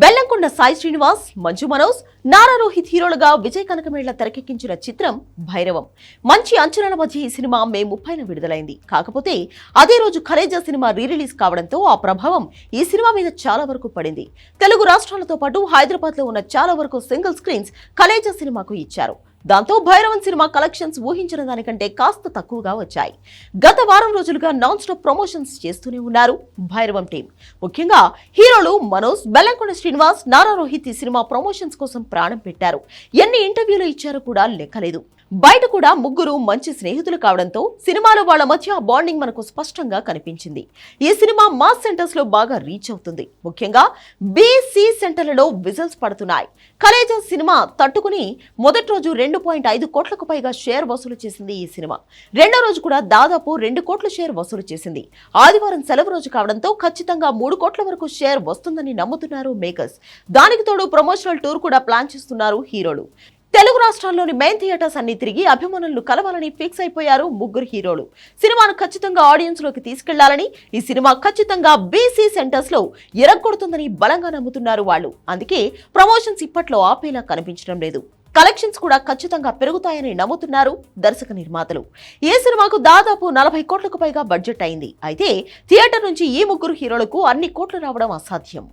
బెల్లంకొండ సాయి శ్రీనివాస్ మంజు మనోజ్ నారా రోహిత్ హీరోలుగా విజయ్ కనకమేళ్ళ తెరకెక్కించిన చిత్రం భైరవం. మంచి అంచనాల మధ్య ఈ సినిమా మే ముప్పైన విడుదలైంది. కాకపోతే అదే రోజు ఖలేజా సినిమా రీ రిలీజ్ కావడంతో ఆ ప్రభావం ఈ సినిమా మీద చాలా వరకు పడింది. తెలుగు రాష్ట్రాలతో పాటు హైదరాబాద్లో ఉన్న చాలా వరకు సింగిల్ స్క్రీన్స్ ఖలేజా సినిమాకు ఇచ్చారు. దాంతో భైరవన్ సినిమా కలెక్షన్స్ ఊహించిన దానికంటే కాస్త తక్కువగా వచ్చాయి. గత వారం రోజులుగా నాన్ స్టాప్ ప్రమోషన్స్ చేస్తూనే ఉన్నారు భైరవం టీం. ముఖ్యంగా హీరోలు మనోజ్ బెల్లంకొండ శ్రీనివాస్ నారా రోహిత్ ఈ సినిమా ప్రమోషన్స్ కోసం ప్రాణం పెట్టారు. ఎన్ని ఇంటర్వ్యూలు ఇచ్చారో కూడా లెక్కలేదు. బయట కూడా ముగ్గురు మంచి స్నేహితులు కావడంతో సినిమాలో వాళ్ళ మధ్య బాండింగ్ మనకు స్పష్టంగా కనిపించింది. ఈ సినిమా మాస్ సెంటర్స్లో బాగా రీచ్ అవుతుంది. ముఖ్యంగా బీసీ సెంటర్లలో విజిల్స్ పడుతున్నాయి. కలేజా సినిమా తట్టుకుని మొదటి రోజు రెండు పాయింట్ ఐదు కోట్లకు పైగా షేర్ వసూలు చేసింది ఈ సినిమా. రెండో రోజు కూడా దాదాపు రెండు కోట్ల షేర్ వసూలు చేసింది. ఆదివారం సెలవు రోజు కావడంతో ఖచ్చితంగా మూడు కోట్ల వరకు షేర్ వస్తుందని నమ్ముతున్నారు మేకర్స్. దానికి తోడు ప్రమోషనల్ టూర్ కూడా ప్లాన్ చేస్తున్నారు హీరోలు. తెలుగు రాష్ట్రాల్లోని మెయిన్ థియేటర్స్ అన్ని తిరిగి అభిమానులను కలవాలని ఫిక్స్ అయిపోయారు ముగ్గురు హీరోలు. సినిమాను ఖచ్చితంగా ఆడియన్స్లోకి తీసుకెళ్ళాలని ఈ సినిమా ఖచ్చితంగా బీసీ సెంటర్స్లో ఎరగొడుతుందని బలంగా నమ్ముతున్నారు వాళ్ళు. అందుకే ప్రమోషన్స్ ఇప్పట్లో ఆపేలా కనిపించడం లేదు. కలెక్షన్స్ కూడా ఖచ్చితంగా పెరుగుతాయని నమ్ముతున్నారు దర్శక నిర్మాతలు. ఏ సినిమాకు దాదాపు నలభై కోట్లకు పైగా బడ్జెట్ అయింది. అయితే థియేటర్ నుంచి ఈ ముగ్గురు హీరోలకు అన్ని కోట్లు రావడం అసాధ్యం.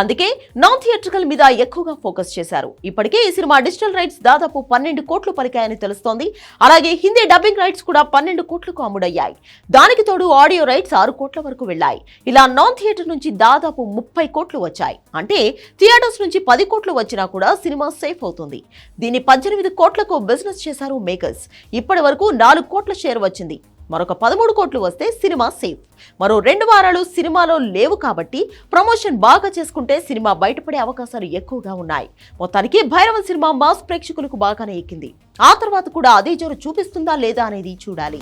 అందుకే నాన్ థియేట్రికల్ మీద ఎక్కువగా ఫోకస్ చేశారు. ఇప్పటికే ఈ సినిమా డిజిటల్ రైట్స్ దాదాపు పన్నెండు కోట్లు పలికాయని తెలుస్తోంది. అలాగే హిందీ డబ్బింగ్ రైట్స్ కూడా పన్నెండు కోట్లకు అమ్ముడయ్యాయి దానికి తోడు ఆడియో రైట్స్ ఆరు కోట్ల వరకు వెళ్ళాయి. ఇలా నాన్ థియేటర్ నుంచి దాదాపు ముప్పై కోట్లు వచ్చాయి. అంటే థియేటర్స్ నుంచి పది కోట్లు వచ్చినా కూడా సినిమా సేఫ్ అవుతుంది. దీన్ని పద్దెనిమిది కోట్లకు బిజినెస్ చేశారు మేకర్స్. ఇప్పటి వరకు నాలుగు కోట్ల షేర్ వచ్చింది. మరొక పదమూడు కోట్లు వస్తే సినిమా సేఫ్. మరో రెండు వారాలు సినిమాలో లేవు కాబట్టి ప్రమోషన్ బాగా చేసుకుంటే సినిమా బయటపడే అవకాశాలు ఎక్కువగా ఉన్నాయి. మొత్తానికి భైరవన్ సినిమా మాస్ ప్రేక్షకులకు బాగానే ఎక్కింది. ఆ తర్వాత కూడా అదే జోరు చూపిస్తుందా లేదా అనేది చూడాలి.